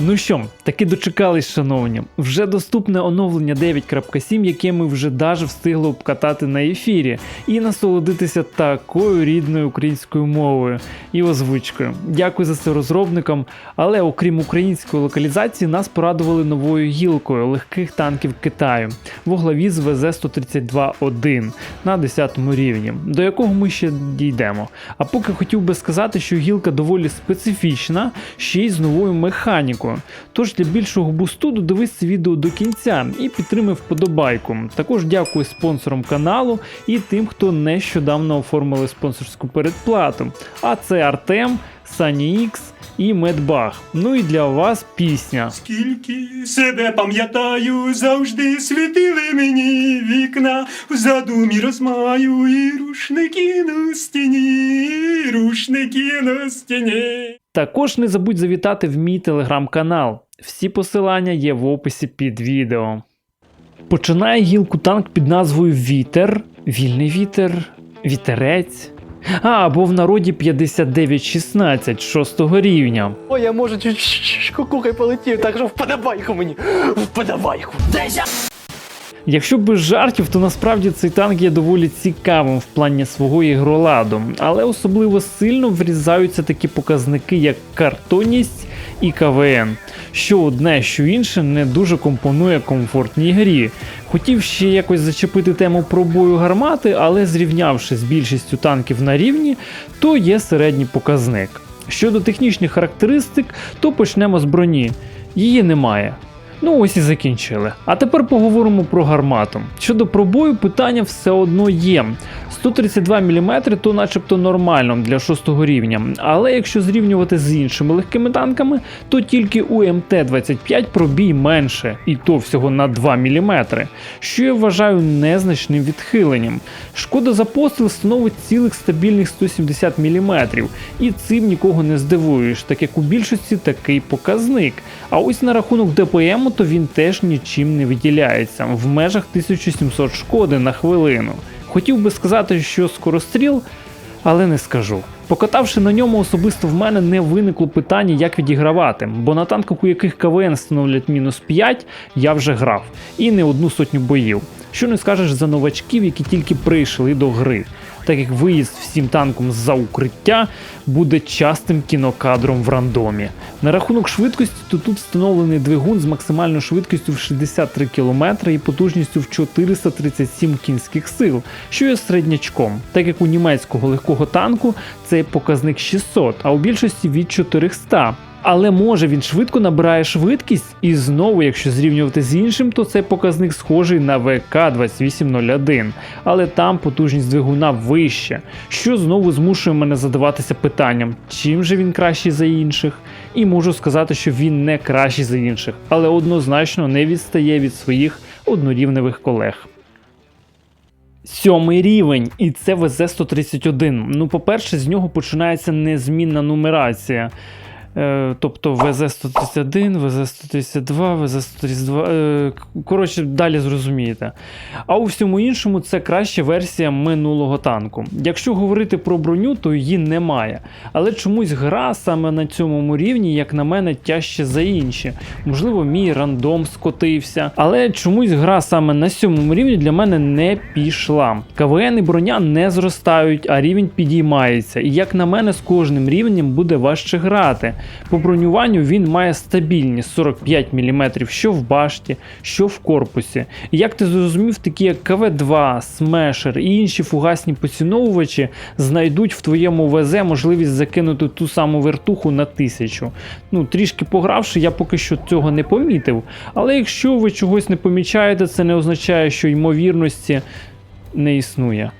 Ну що, таки дочекались, шановні. Вже доступне оновлення 9.7, яке ми вже даже встигли обкатати на ефірі, і насолодитися такою рідною українською мовою і озвучкою. Дякую за це розробникам. Але окрім української локалізації, нас порадували новою гілкою легких танків Китаю, вугловіз ВЗ-132-1 на 10 рівні, до якого ми ще дійдемо. А поки хотів би сказати, що гілка доволі специфічна, ще й з новою механікою. Тож для більшого бусту додивись відео до кінця і підтримай вподобайку. Також дякую спонсорам каналу і тим, хто нещодавно оформили спонсорську передплату. А це Артем, Сані Ікс і Медбаг. Ну і для вас пісня. Скільки себе пам'ятаю, завжди світили мені вікна, в задумі розмаю і рушники на стіні, і рушники на стіні. Також не забудь завітати в мій телеграм-канал. Всі посилання є в описі під відео. Починає гілку танк під назвою Вітер, Вільний вітер, Вітерець. А, або в народі 5916 6 рівня. Ой, я може чуть кукухай полетів, так що вподобайку мені. Вподобайку. Якщо без жартів, то насправді цей танк є доволі цікавим в плані свого ігроладу, але особливо сильно врізаються такі показники, як картонність і КВН, що одне, що інше не дуже компонує комфортній грі. Хотів ще якось зачепити тему пробою гармати, але зрівнявши з більшістю танків на рівні, то є середній показник. Щодо технічних характеристик, то почнемо з броні. Її немає. Ну ось і закінчили. А тепер поговоримо про гармату. Щодо пробою, питання все одно є. 132 мм то начебто нормально для 6 рівня, але якщо зрівнювати з іншими легкими танками, то тільки у МТ-25 пробій менше, і то всього на 2 мм, що я вважаю незначним відхиленням. Шкода за постріл становить цілих стабільних 170 мм, і цим нікого не здивуєш, так як у більшості такий показник. А ось на рахунок ДПМу, то він теж нічим не виділяється в межах 1700 шкоди на хвилину. Хотів би сказати, що скоростріл, але не скажу. Покатавши на ньому, особисто в мене не виникло питання, як відігравати, бо на танках, у яких КВН становлять мінус 5, я вже грав і не одну сотню боїв. Що не скажеш за новачків, які тільки прийшли до гри, так як виїзд всім танком за укриття буде частим кінокадром в рандомі. На рахунок швидкості, то тут встановлений двигун з максимальною швидкістю в 63 км і потужністю в 437 кінських сил, що є середнячком, так як у німецького легкого танку цей показник 600, а у більшості від 400. Але може він швидко набирає швидкість, і знову, якщо зрівнювати з іншим, то цей показник схожий на ВК-2801, але там потужність двигуна вища, що знову змушує мене задаватися питанням, чим же він кращий за інших. І можу сказати, що він не кращий за інших, але однозначно не відстає від своїх однорівневих колег. Сьомий рівень, і це ВЗ-131. Ну, по-перше, з нього починається незмінна нумерація. Е, тобто ВЗ-131, ВЗ-132, ВЗ-132. Е, коротше, далі зрозумієте. А у всьому іншому це краща версія минулого танку. Якщо говорити про броню, то її немає. Але чомусь гра саме на цьому рівні, як на мене, тяжче за інші. Можливо, мій рандом скотився. Але чомусь гра саме на сьомому рівні для мене не пішла. КВН і броня не зростають, а рівень підіймається. І як на мене, з кожним рівнем буде важче грати. По бронюванню він має стабільні 45 мм що в башті, що в корпусі. І як ти зрозумів, такі як КВ-2, Смешер і інші фугасні поціновувачі знайдуть в твоєму ВЗ можливість закинути ту саму вертуху на тисячу. Ну, трішки погравши, я поки що цього не помітив. Але якщо ви чогось не помічаєте, це не означає, що ймовірності не існує.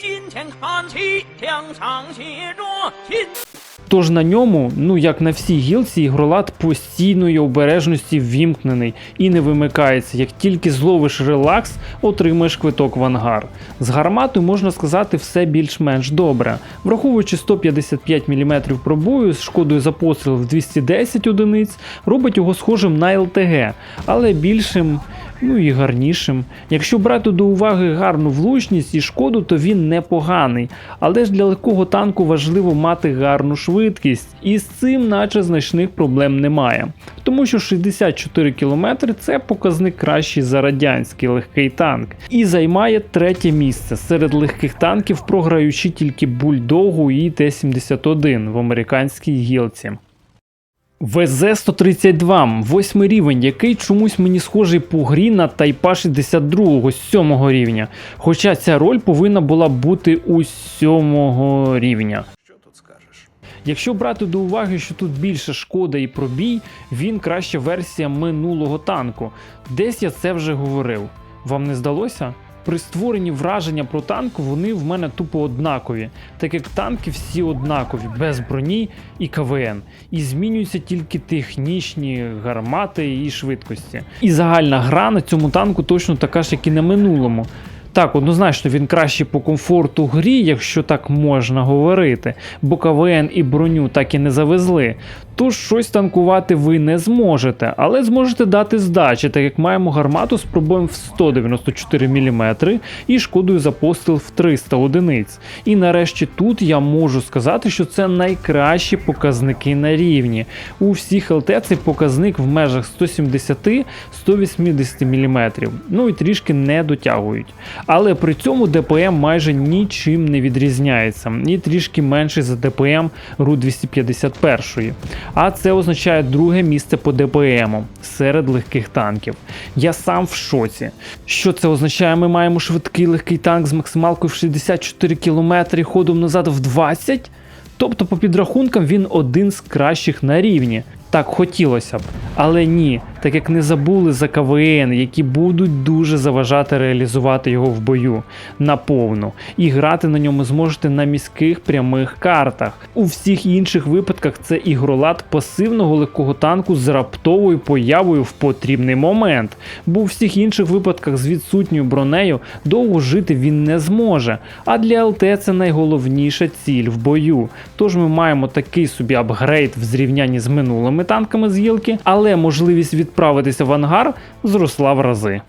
金钱看齐，墙上写着秦。 Тож на ньому, ну як на всій гілці, ігролад постійної обережності ввімкнений і не вимикається. Як тільки зловиш релакс, отримаєш квиток в ангар. З гарматою можна сказати все більш-менш добре. Враховуючи 155 мм пробою з шкодою за постріл в 210 одиниць, робить його схожим на ЛТГ, але більшим ну і гарнішим. Якщо брати до уваги гарну влучність і шкоду, то він непоганий. Але ж для легкого танку важливо мати гарну швидкість, і з цим наче значних проблем немає. Тому що 64 км це показник кращий за радянський легкий танк і займає третє місце серед легких танків, програючи тільки бульдогу і Т-71 в американській гілці. ВЗ-132, восьмий рівень, який чомусь мені схожий по грі на Тайпа 62 з сьомого рівня. Хоча ця роль повинна була бути у сьомого рівня. Що тут скажеш? Якщо брати до уваги, що тут більше шкода і пробій, він краща версія минулого танку. Десь я це вже говорив. Вам не здалося? При створенні враження про танк вони в мене тупо однакові, так як танки всі однакові, без броні і КВН. І змінюються тільки технічні гармати і швидкості. І загальна гра на цьому танку точно така ж, як і на минулому. Так, однозначно він кращий по комфорту грі, якщо так можна говорити, бо КВН і броню так і не завезли. Тож щось танкувати ви не зможете, але зможете дати здачі, так як маємо гармату з пробоєм в 194 мм і шкодою за постріл в 300 одиниць. І нарешті тут я можу сказати, що це найкращі показники на рівні. У всіх ЛТ цей показник в межах 170-180 мм, ну і трішки не дотягують. Але при цьому ДПМ майже нічим не відрізняється, і трішки менший за ДПМ РУ 251. А це означає друге місце по ДПМу серед легких танків. Я сам в шоці. Що це означає? Ми маємо швидкий легкий танк з максималкою в 64 км і ходом назад в 20? Тобто, по підрахункам, він один з кращих на рівні. Так хотілося б, але ні, так як не забули за КВН, які будуть дуже заважати реалізувати його в бою наповну. І грати на ньому зможете на міських прямих картах. У всіх інших випадках це ігролад пасивного легкого танку з раптовою появою в потрібний момент. Бо у всіх інших випадках з відсутньою бронею довго жити він не зможе. А для ЛТ це найголовніша ціль в бою. Тож ми маємо такий собі апгрейд в зрівнянні з минулими танками з гілки, але можливість відправитися в ангар зросла в рази.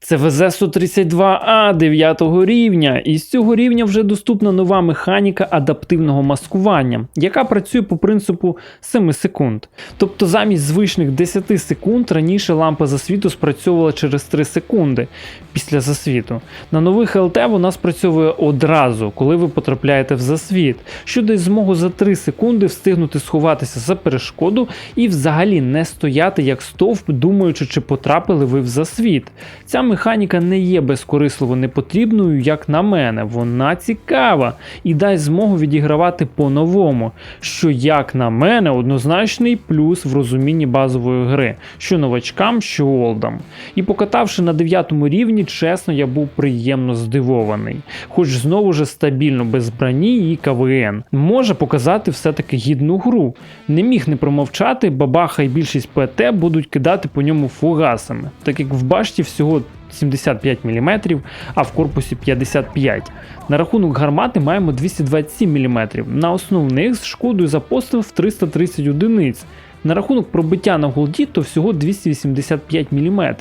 Це ВЗ-132А 9 рівня, і з цього рівня вже доступна нова механіка адаптивного маскування, яка працює по принципу 7 секунд. Тобто замість звичних 10 секунд раніше лампа засвіту спрацьовувала через 3 секунди після засвіту. На нових ЛТ вона спрацьовує одразу, коли ви потрапляєте в засвіт, що дасть змогу за 3 секунди встигнути сховатися за перешкоду і взагалі не стояти як стовп, думаючи, чи потрапили ви в засвіт. Ця механіка не є безкорисливо непотрібною, як на мене. Вона цікава і дасть змогу відігравати по-новому, що, як на мене, однозначний плюс в розумінні базової гри, що новачкам, що олдам. І покатавши на 9 рівні, чесно, я був приємно здивований. Хоч знову ж стабільно без броні і КВН. Може показати все-таки гідну гру. Не міг не промовчати, бабаха і більшість ПТ будуть кидати по ньому фугасами, так як в башті всього 75 мм, а в корпусі 55. На рахунок гармати маємо 227 мм, на основних з шкодою за постріл в 330 одиниць. На рахунок пробиття на голді то всього 285 мм.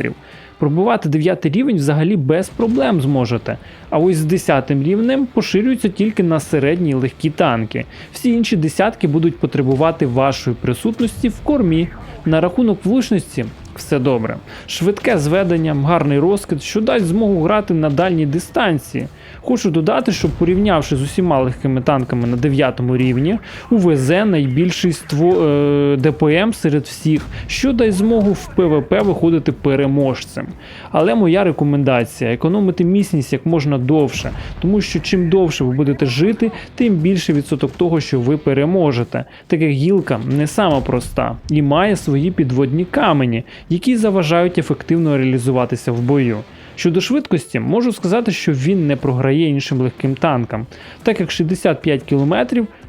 Пробивати 9 рівень взагалі без проблем зможете. А ось з 10 рівнем поширюються тільки на середні легкі танки. Всі інші десятки будуть потребувати вашої присутності в кормі. На рахунок влучності все добре. Швидке зведення, гарний розкид, що дасть змогу грати на дальній дистанції. Хочу додати, що порівнявши з усіма легкими танками на 9 рівні, у ВЗ найбільший ство, е, ДПМ серед всіх, що дасть змогу в ПВП виходити переможцем. Але моя рекомендація економити міцність як можна довше, тому що чим довше ви будете жити, тим більше відсоток того, що ви переможете. Так як гілка не сама проста і має свої підводні камені, які заважають ефективно реалізуватися в бою. Щодо швидкості, можу сказати, що він не програє іншим легким танкам, так як 65 км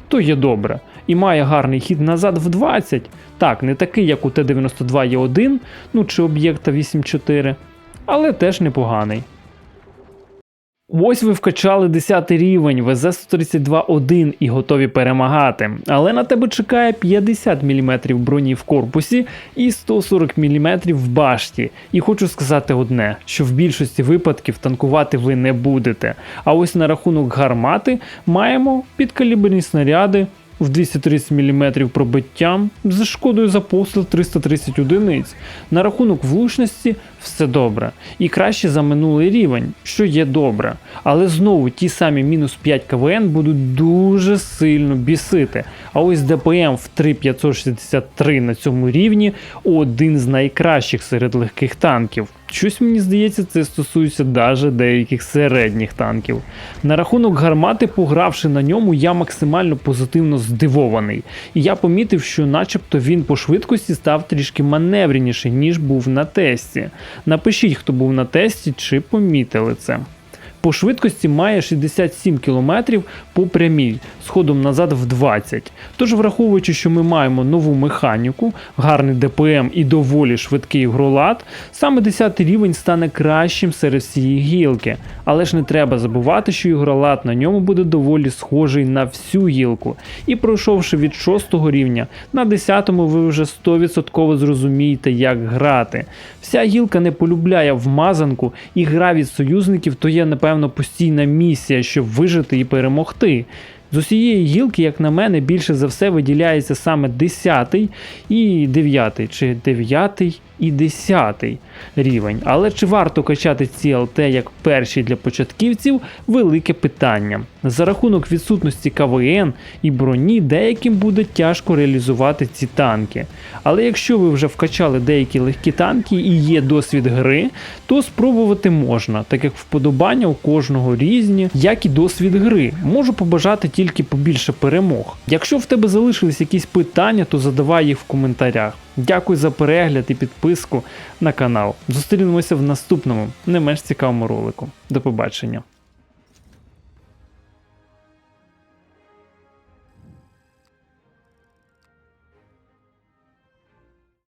то є добре, і має гарний хід назад в 20. Так, не такий, як у Т-92 Е1, ну чи об'єкта 8.4, але теж непоганий. Ось ви вкачали 10 рівень, ВЗ-132-1 і готові перемагати. Але на тебе чекає 50 мм броні в корпусі і 140 мм в башті. І хочу сказати одне: що в більшості випадків танкувати ви не будете. А ось на рахунок гармати маємо підкаліберні снаряди. В 230 мм пробиттям за шкодою за постріл 330 одиниць. На рахунок влучності все добре. І краще за минулий рівень, що є добре. Але знову ті самі мінус 5 КВН будуть дуже сильно бісити. А ось ДПМ в 3563 на цьому рівні один з найкращих серед легких танків. Щось мені здається, це стосується даже деяких середніх танків. На рахунок гармати, погравши на ньому, я максимально позитивно здивований. І я помітив, що начебто він по швидкості став трішки маневреніший, ніж був на тесті. Напишіть, хто був на тесті, чи помітили це. По швидкості має 67 км по прямій, з ходом назад в 20. Тож, враховуючи, що ми маємо нову механіку, гарний ДПМ і доволі швидкий гролад, саме 10 рівень стане кращим серед всієї гілки. Але ж не треба забувати, що ігролад на ньому буде доволі схожий на всю гілку. І пройшовши від 6 рівня, на 10 ви вже 100% зрозумієте, як грати. Вся гілка не полюбляє вмазанку, і гра від союзників то є, напевно, постійна місія, щоб вижити і перемогти. З усієї гілки, як на мене, більше за все виділяється саме 10 і 9, чи 9 і 10 рівень. Але чи варто качати ці ЛТ як перші для початківців велике питання. За рахунок відсутності КВН і броні деяким буде тяжко реалізувати ці танки. Але якщо ви вже вкачали деякі легкі танки і є досвід гри, то спробувати можна, так як вподобання у кожного різні, як і досвід гри. Можу побажати тільки побільше перемог. Якщо в тебе залишились якісь питання, то задавай їх в коментарях. Дякую за перегляд і підписку на канал. Зустрінемося в наступному, не менш цікавому ролику. До побачення.